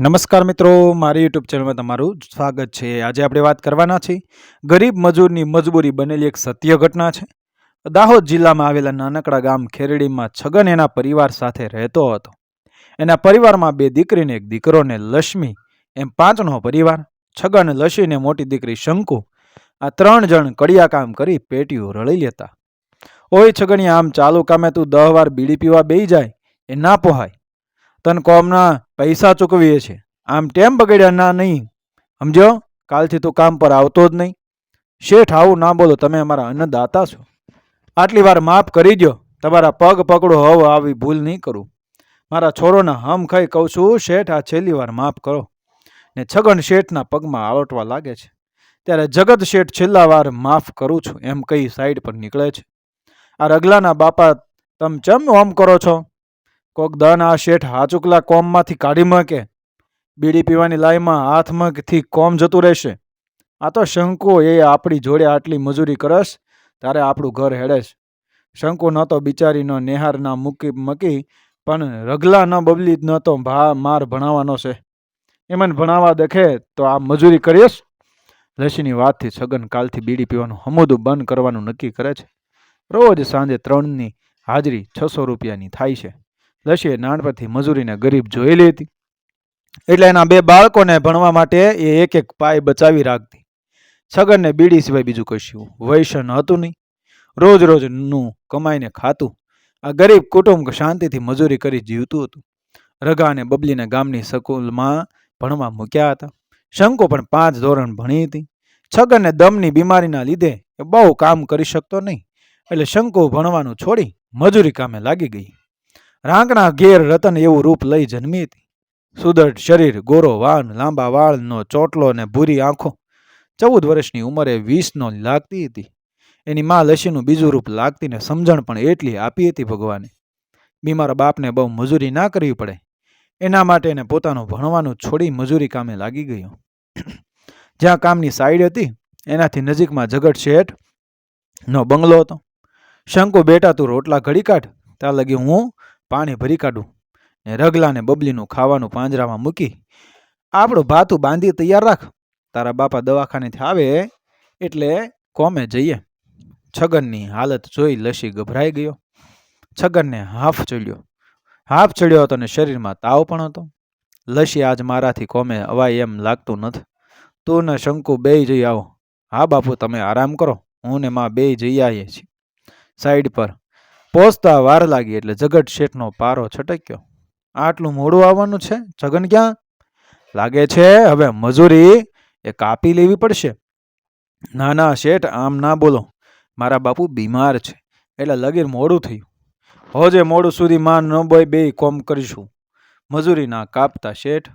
નમસ્કાર મિત્રો, મારી યુટ્યુબ ચેનલમાં તમારું સ્વાગત છે. આજે આપણે વાત કરવાના છીએ, ગરીબ મજૂરની મજબૂરી બનેલી એક સત્ય ઘટના છે. દાહોદ જિલ્લામાં આવેલા નાનકડા ગામ ખેરડીમાં છગન એના પરિવાર સાથે રહેતો હતો. એના પરિવારમાં બે દીકરીને એક દીકરો ને લક્ષ્મી, એમ પાંચનો પરિવાર. છગન, લક્ષ્મી ને મોટી દીકરી શંકુ, આ ત્રણ જણ કડિયા કામ કરી પેટીઓ રળી લેતા. ઓય છગણી આમ ચાલુ કામે તું દહ વાર બીડી પીવા બેઈ જાય, એ ના પોહાય. તન કોમના પૈસા ચૂકવીએ છીએ આમ ટેમ બગડ્યા ના નહીં. સમજો કાલથી તું કામ પર આવતો જ નહીં. શેઠ, આવું ના બોલો, તમે અમારા અન્નદાતા છો. આટલી વાર માફ કરી દ્યો. તમારા પગ પકડો, હવ, આવી ભૂલ નહીં કરું. મારા છોરોના હમ ખાઈ કહું છું, શેઠ, આ છેલ્લી વાર માફ કરો. ને છગન શેઠના પગમાં આલોટવા લાગે છે. ત્યારે જગત શેઠ છેલ્લા વાર માફ કરું છું, એમ કહી સાઈડ પર નીકળે છે. આ રગલાના બાપા, તમ ચમ ઓમ કરો છો? કોક દન આ શેઠ હાચુકલા કોમમાંથી કાઢી મૂકે. બીડી પીવાની લાઈમાં હાથમાંથી કોમ જતું રહેશે. આ તો શંકુ એ આપણી જોડે આટલી મજૂરી કરશ ત્યારે આપણું ઘર હેડેશ શંકુ ન તો બિચારીનો નેહાર ના મૂકી મૂકી, પણ રગલા ન બબલી ન તો ભા માર ભણાવવાનો છે. એમને ભણાવવા દેખે તો આ મજૂરી કરીશ લસીની વાતથી છગન કાલથી બીડી પીવાનું હમુદું બંધ કરવાનું નક્કી કરે છે. રોજ સાંજે ત્રણની હાજરી છસો રૂપિયાની થાય છે. લશીએ નાનપણથી મજૂરીને ગરીબ જોયેલી હતી. એટલે એના બે બાળકોને ભણવા માટે એ એક એક પાય બચાવી રાખતી. છગનને બીડી સિવાય બીજું કશું વૈશન હતું નહીં. રોજ રોજનું કમાઈને ખાતું. આ ગરીબ કુટુંબ શાંતિથી મજૂરી કરી જીવતું હતું. રઘા અને બબલીને ગામની સ્કૂલમાં ભણવા મૂક્યા હતા. શંકો પણ પાંચ ધોરણ ભણી હતી. છગનને દમની બીમારીના લીધે એ બહુ કામ કરી શકતો નહીં. એટલે શંકો ભણવાનું છોડી મજૂરી કામે લાગી ગઈ. રાંકના ઘેર રતન એવું રૂપ લઈ જન્મી હતી. સુદૃઢ શરીર, ગોરો વાન, લાંબા વાળનો ચોટલો ને ભૂરી આંખો. ચૌદ વર્ષની ઉંમરે વીસનો લાગતી હતી. એની માં લસીનું બીજું રૂપ લાગતીને સમજણ પણ એટલી આપી હતી ભગવાને. બીમાર બાપને બહુ મજૂરી ના કરવી પડે. એના માટે એને પોતાનું ભણવાનું છોડી મજૂરી કામે લાગી ગયો. જ્યાં કામની સાઈડ હતી, એનાથી નજીકમાં જગત શેઠ નો બંગલો હતો. શંકુ, બેટા, તું રોટલા ઘડી કાઢ. ત્યાં લગી હું પાણી ભરી કાઢું ને રગલાને બબલીનું ખાવાનું પાંજરામાં મૂકી આપણું ભાતું બાંધી તૈયાર રાખ. તારા બાપા દવાખાનેથી આવે એટલે કોમે જઈએ. છગનની હાલત જોઈ લસી ગભરાઈ ગયો. છગનને હાફ ચડ્યો. હાફ ચડ્યો હતો ને શરીરમાં તાવ પણ હતો. લસી આજ મારાથી કોમે અવાય એમ લાગતું નથી. તું ને શંકુ બેય જઈ આવો. હા બાપુ, તમે આરામ કરો. હું ને માં બેય જઈ આવીએ છીએ. સાઈડ પર પહોંચતા વાર લાગી એટલે જગત શેઠનો પારો છટક્યો. આટલું મોડું આવવાનું છે? જગન ક્યાં? લાગે છે હવે મજૂરી એ કાપી લેવી પડશે. ના ના, શેઠ, આમ ના બોલો. મારા બાપુ બીમાર છે, એટલે લગીર મોડું થયું. હોજે મોડું સુધી માં ન બોય બે કોમ કરીશું. મજૂરી ના કાપતા શેઠ,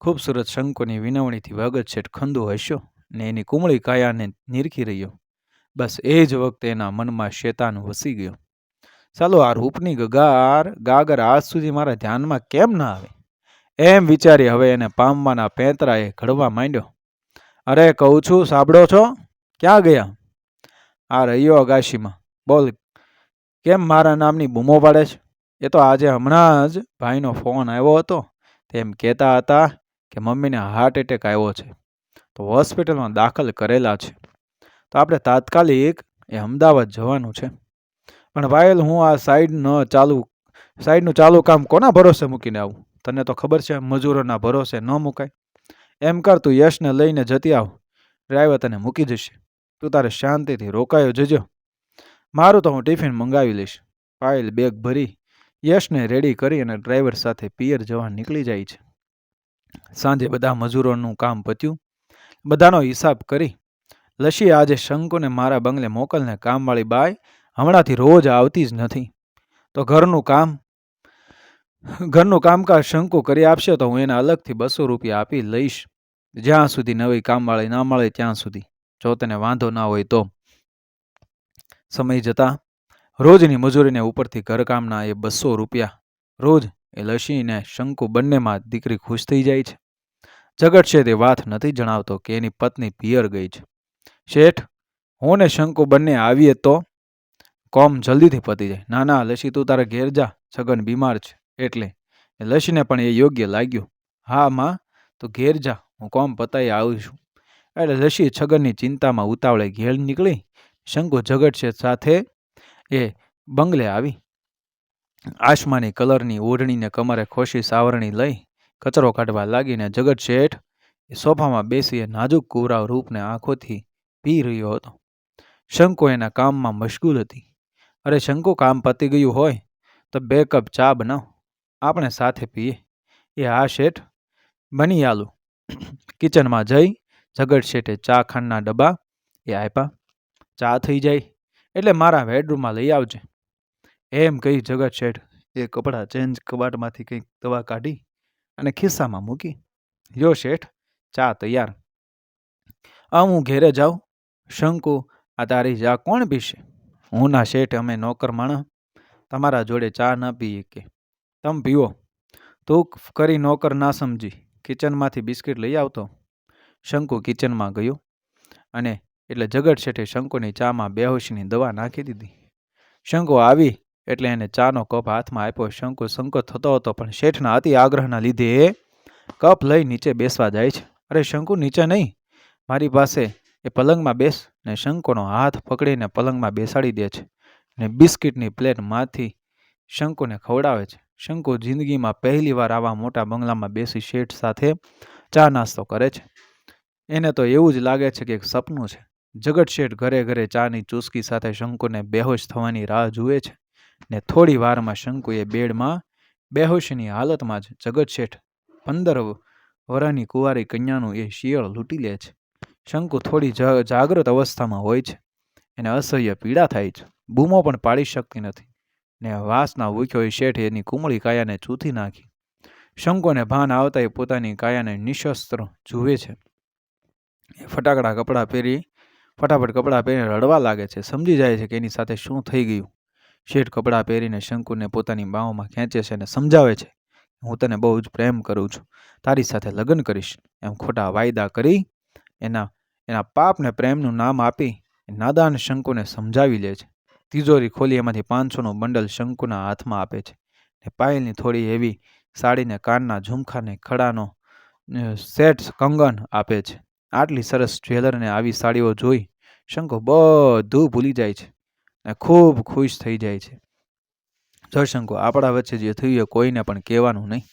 ખૂબસૂરત શંકુની વિનવણીથી ભગત શેઠ ખંદુ હસ્યો ને એની કુમળી કાયાને નિરખી રહ્યો. બસ એ જ વખતે એના મનમાં શેતાન વસી ગયો. ચાલો આ રૂપની ગગાર ગાગર આજ સુધી મારા ધ્યાનમાં કેમ ના આવે? એમ વિચારી હવે એને પામવાના પેંતરાએ ઘડવા માંડ્યો. અરે, કહું છું, સાંભળો છો? ક્યાં ગયા? આ રહ્યો અગાશીમાં. બોલ, કેમ મારા નામની બૂમો પાડે છે? એ તો આજે હમણાં જ ભાઈનો ફોન આવ્યો હતો. તેમ કહેતા હતા કે મમ્મીને હાર્ટ એટેક આવ્યો છે. તો હોસ્પિટલમાં દાખલ કરેલા છે. તો આપણે તાત્કાલિક એ અમદાવાદ જવાનું છે. પણ વાયલ હું આ સાઈડ ન ચાલુ, સાઈડનું ચાલુ કામ કોના ભરોસે મૂકીને આવું? તને તો ખબર છે, મજૂરોના ભરોસે ન મુકાય. એમ કર તું યશને લઈને જતી આવ. ડ્રાઈવર તને મૂકી જશે તું તારે શાંતિથી રોકાયો જજો. મારું તો હું ટિફિન મંગાવી લઈશ. પાયલ બેગ ભરી, યશને રેડી કરી અને ડ્રાઈવર સાથે પિયર જવા નીકળી જાય છે. સાંજે બધા મજૂરોનું કામ પત્યું. બધાનો હિસાબ કરી. લશી આજે શંકુને મારા બંગલે મોકલને કામવાળી બાઈ હમણાંથી રોજ આવતી જ નથી. તો ઘરનું કામ, ઘરનું કામકાજ શંકુ કરી આપશે તો હું એને અલગથી બસો રૂપિયા આપી લઈશ. જ્યાં સુધી નવી કામવાળી ના મળે ત્યાં સુધી. જો તને વાંધો ના હોય તો. સમય જતા, રોજની મજૂરીને ઉપરથી ઘરકામના એ બસો રૂપિયા. રોજ એ લસીને શંકુ બંનેમાં દીકરી ખુશ થઈ જાય છે. જગત છે તે વાત નથી જણાવતો કે એની પત્ની પિયર ગઈ છે. શેઠ, હું ને શંકુ બંને આવીએ તો કોમ જલ્દીથી પતી જાય. ના ના, લસી, તું તારા ઘેર જા. છગન બીમાર છે. એટલે લસીને પણ એ યોગ્ય લાગ્યું. હા, માં, તો ઘેર જા. હું કોમ પતાઈ આવું છું. એટલે લસી છગનની ચિંતામાં ઉતાવળે ઘેર નીકળી. શંકુ જગત સાથે એ બંગલે આવી. આસમાની કલરની ઓઢણીને કમરે ખોશી સાવરણી લઈ કચરો કાઢવા લાગીને જગત શેઠ સોફામાં બેસી એ નાજુક કુવરાવ રૂપને આંખોથી પી રહ્યો હતો. શંકુ એના કામમાં મશગુલ હતી. અરે શંકુ, કામ પતી ગયું હોય તો બે કપ ચા બનાવ. આપણે સાથે પીએ. એ હા શેઠ બની આલું. કિચનમાં જઈ જગત શેઠે ચા ખાંડના ડબ્બા એ આપ્યા ચા થઈ જાય એટલે મારા બેડરૂમમાં લઈ આવજે. એમ કહી જગત શેઠ એ કપડાં ચેન્જ કબાટમાંથી કંઈક દવા કાઢી અને ખિસ્સામાં મૂકી. યો શેઠ, ચા તૈયાર. આ હું ઘેરે જાઉં. શંકુ, આ તારી ચા કોણ પીશે? હું ના શેઠ અમે નોકર માણસ તમારા જોડે ચા ન પીએ કે. તમ પીવો. તું કરી નોકર ના સમજી. કિચનમાંથી બિસ્કિટ લઈ આવતો. શંકુ કિચનમાં ગયો અને એટલે જગત શેઠે શંકુની ચામાં બેહોશીની દવા નાખી દીધી. શંકુ આવી એટલે એને ચાનો કપ હાથમાં આપ્યો. શંકુ સંકોચ થતો હતો, પણ શેઠના અતિ આગ્રહના લીધે એ કપ લઈ નીચે બેસવા જાય છે. અરે શંકુ, નીચે નહીં. મારી પાસે એ પલંગમાં બેસ ને શંકુનો હાથ પકડીને પલંગમાં બેસાડી દે છે ને બિસ્કિટની પ્લેટમાંથી શંકુને ખવડાવે છે. શંકુ જિંદગીમાં પહેલીવાર આવા મોટા બંગલામાં બેસી શેઠ સાથે ચા નાસ્તો કરે છે. એને તો એવું જ લાગે છે કે એક સપનું છે. જગત શેઠ ઘરે ઘરે ચાની ચૂસકી સાથે શંકુને બેહોશ થવાની રાહ જુએ છે ને થોડી વારમાં શંકુએ બેડમાં બેહોશની હાલતમાં જ જગત શેઠ પંદર વરાની કુંવારી કન્યાનું એ શિયળ લૂંટી લે છે. શંકુ થોડી જાગૃત અવસ્થામાં હોય છે. એને અસહ્ય પીડા થાય છે. બૂમો પણ પાડી શકતી નથી. ને વાસના શેઠે શેઠ એની કુમળી કાયાને ચૂથી નાખી. શંકુને ભાન આવતા એ પોતાની કાયાને નિશસ્ત્ર જુએ છે. એ ફટાકડા કપડાં પહેરી, ફટાફટ કપડાં પહેરીને રડવા લાગે છે. સમજી જાય છે કે એની સાથે શું થઈ ગયું. શેઠ કપડાં પહેરીને શંકુને પોતાની બાહોમાં ખેંચે છે અને સમજાવે છે, હું તને બહુ જ પ્રેમ કરું છું. તારી સાથે લગ્ન કરીશ. એમ ખોટા વાયદા કરી એના એના પાપને પ્રેમનું નામ આપી નાદાન શંકુને સમજાવી લે છે. તિજોરી ખોલી એમાંથી પાંચસોનું બંડલ શંકુના હાથમાં આપે છે ને પાયલની થોડી એવી સાડીને કાનના ઝુમખાને ખડાનો સેટ કંગન આપે છે. આટલી સરસ જ્વેલરને આવી સાડીઓ જોઈ શંકુ બધું ભૂલી જાય છે ને ખૂબ ખુશ થઈ જાય છે. જો શંકુ આપણા વચ્ચે જે થયું એ કોઈને પણ કહેવાનું નહીં.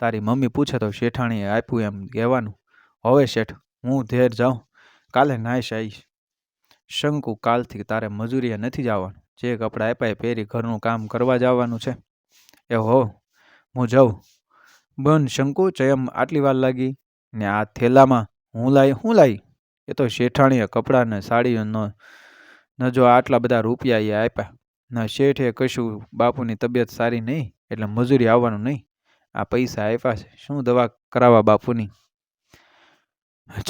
તારી મમ્મી પૂછે તો શેઠાણીએ આપ્યું એમ કહેવાનું. હવે શેઠ, હું ઘેર જાઉં. કાલે નાઈશ આવીશ શંકુ કાલથી તારે મજૂરીએ નથી જવાનું. જે કપડાં આપ્યા પહેરી ઘરનું કામ કરવા જવાનું છે. એ હો, હું જાઉં. બન શંકુ ચયમ આટલી વાર લાગી? ને આ થેલામાં હું લાવી હું લાવી એ તો શેઠાણીએ કપડાં ને સાડીઓનો ન જો આટલા બધા રૂપિયા એ આપ્યા. ના શેઠે કશું બાપુની તબિયત સારી નહીં, એટલે મજૂરી આવવાનું નહીં. આ પૈસા આપ્યા છે. શું દવા કરાવવા બાપુની?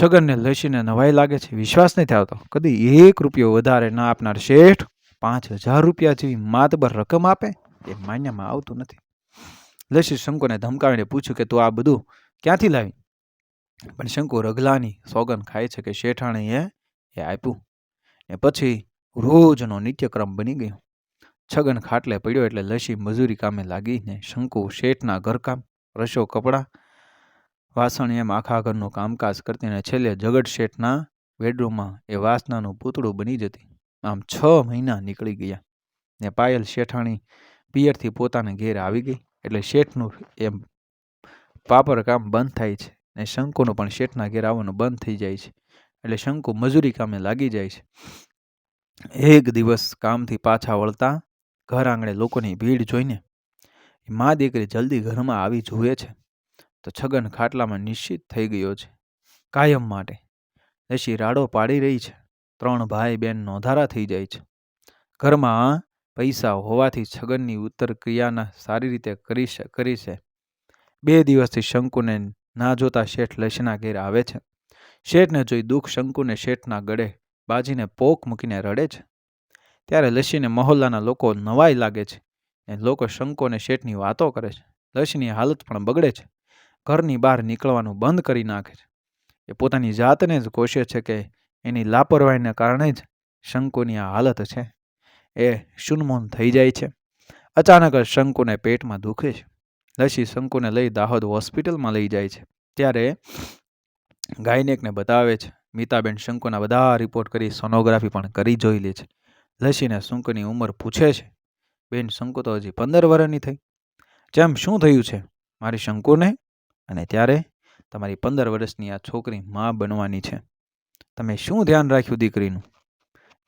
છગનને લસીને નવાઈ લાગે છે. વિશ્વાસ નથી આવતો. કદી એક રૂપિયો વધારે ના આપનાર શેઠ પાંચ હજાર રૂપિયા જેવી માતબર રકમ આપે એ માન્યમાં આવતું નથી. લસી શંકુને ધમકાવીને પૂછ્યું કે તું આ બધું ક્યાંથી લાવી? પણ શંકુ રગલાની સોગન ખાય છે કે શેઠાણીએ એ આપ્યું. ને પછી રોજનો નિત્યક્રમ બની ગયો. છગન ખાટલે પડ્યો એટલે લસી મજૂરી કામે લાગીને શંકુ શેઠના ઘરકામ, રસો, કપડાં વાસણ એમ આખા ઘરનું કામકાજ કરતી અને છેલ્લે જગત શેઠના બેડરૂમમાં એ વાસનાનું પૂતળું બની જતી. આમ છ મહિના નીકળી ગયા ને પાયલ શેઠાણી પિયરથી પોતાને ઘેર આવી ગઈ એટલે શેઠનું એમ પાપર કામ બંધ થાય છે ને શંકુનું પણ શેઠના ઘેર આવવાનું બંધ થઈ જાય છે એટલે શંકુ મજૂરી કામે લાગી જાય છે. એક દિવસ કામથી પાછા વળતા ઘર આંગણે લોકોની ભીડ જોઈને મા દીકરી જલ્દી ઘરમાં આવી જુએ છે. તો છગન ખાટલામાં નિશ્ચિત થઈ ગયો છે. કાયમ માટે. દશી રાડો પાડી રહી છે. ત્રણ ભાઈ બેન નોંધારા થઈ જાય છે. ઘરમાં પૈસા હોવાથી છગનની ઉત્તર ક્રિયાના સારી રીતે કરી કરી છે. બે દિવસથી શંકુને ના જોતા શેઠ લશના ઘેર આવે છે. શેઠને જોઈ દુઃખ શંકુને શેઠના ગળે બાજીને પોક મૂકીને રડે છે. ત્યારે લસીને મહોલ્લાના લોકો નવાઈ લાગે છે. ને લોકો શંકુ અને શેઠની વાતો કરે છે. લશીની હાલત પણ બગડે છે. ઘરની બહાર નીકળવાનું બંધ કરી નાખે છે. એ પોતાની જાતને જ કોશે છે કે એની લાપરવાહીને કારણે જ શંકુની આ હાલત છે. એ શૂનમૂન થઈ જાય છે. અચાનક જ શંકુને પેટમાં દુખે છે. લસી શંકુને લઈ દાહોદ હોસ્પિટલમાં લઈ જાય છે. ત્યારે ગાયનેકને બતાવે છે. મીતાબેન શંકુના બધા રિપોર્ટ કરી સોનોગ્રાફી પણ કરી જોઈ લે છે. લસીને શંકુની ઉંમર પૂછે છે. બેન, શંકુ તો હજી પંદર વર્ષની થઈ. જેમ શું થયું છે? મારી શંકુને અને ત્યારે તમારી પંદર વર્ષની આ છોકરી માં બનવાની છે. તમે શું ધ્યાન રાખ્યું દીકરીનું?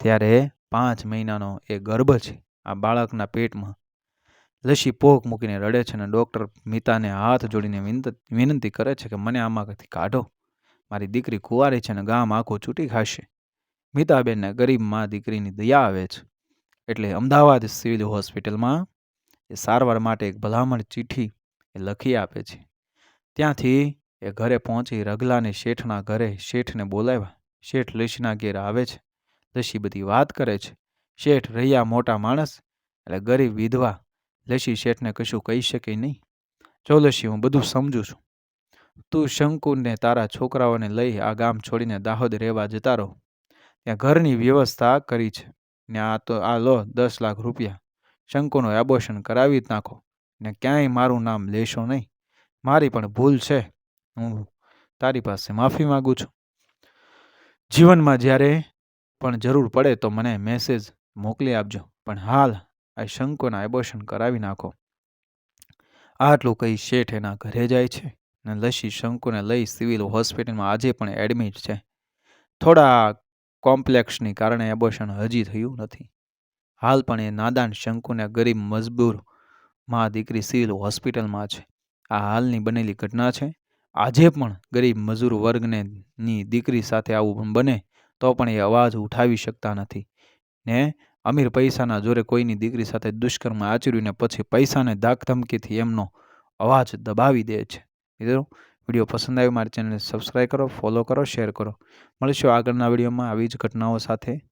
ત્યારે પાંચ મહિનાનો એ ગર્ભ છે આ બાળકના પેટમાં. લસી પોક મૂકીને રડે છે અને ડૉક્ટર મિતાને હાથ જોડીને વિનંતી કરે છે કે મને આમાંથી કાઢો? મારી દીકરી કુંવારી છે અને ગામ આખું ચૂંટી ખાશે. મિતાબેનને ગરીબ મા દીકરીની દયા આવે છે. એટલે અમદાવાદ સિવિલ હોસ્પિટલમાં એ સારવાર માટે એક ભલામણ ચિઠ્ઠી એ લખી આપે છે. ત્યાંથી એ ઘરે પહોંચી રગલાને શેઠના ઘરે શેઠને બોલાવ્યા. શેઠ લસીના ઘેર આવે છે. લસી બધી વાત કરે છે. શેઠ રહ્યા મોટા માણસ, એટલે ગરીબ વિધવા. લસી શેઠને કશું કહી શકે નહીં. જો લસી હું બધું સમજુ છું. તું શંકુને તારા છોકરાઓને લઈ આ ગામ છોડીને દાહોદ રહેવા જતા રહો. ત્યાં ઘરની વ્યવસ્થા કરી છે. ને આ તો, આ લો, દસ લાખ રૂપિયા. શંકુનો એબોશન કરાવી જ નાખો. ને ક્યાંય મારું નામ લેશો નહીં. મારી પણ ભૂલ છે. હું તારી પાસે માફી માગું છું. જીવનમાં જ્યારે પણ જરૂર પડે તો મને મેસેજ મોકલી આપજો. પણ હાલ આ શંકુના એબોશન કરાવી નાખો. આટલું કહી શેઠ એના ઘરે જાય છે અને લસી શંકુને લઈ સિવિલ હોસ્પિટલમાં આજે પણ એડમિટ છે. થોડા કોમ્પ્લેક્સની કારણે એબોશન હજી થયું નથી. હાલ પણ એ નાદાન શંકુને ગરીબ મજબૂરમાં દીકરી સિવિલ હોસ્પિટલમાં છે. આ હાલની બનેલી ઘટના છે. આજે પણ ગરીબ મજૂર વર્ગને ની દીકરી સાથે આવું બને તો પણ એ અવાજ ઉઠાવી શકતા નથી. ને અમીર પૈસાના જોરે કોઈની દીકરી સાથે દુષ્કર્મ આચર્યું પછી પૈસાને ધાક ધમકીથી એમનો અવાજ દબાવી દે છે. મિત્રો, વીડિયો પસંદ આવ્યો મારી ચેનલને સબસ્ક્રાઈબ કરો ફોલો કરો શેર કરો. મળીશું આગળના વિડીયોમાં આવી જ ઘટનાઓ સાથે.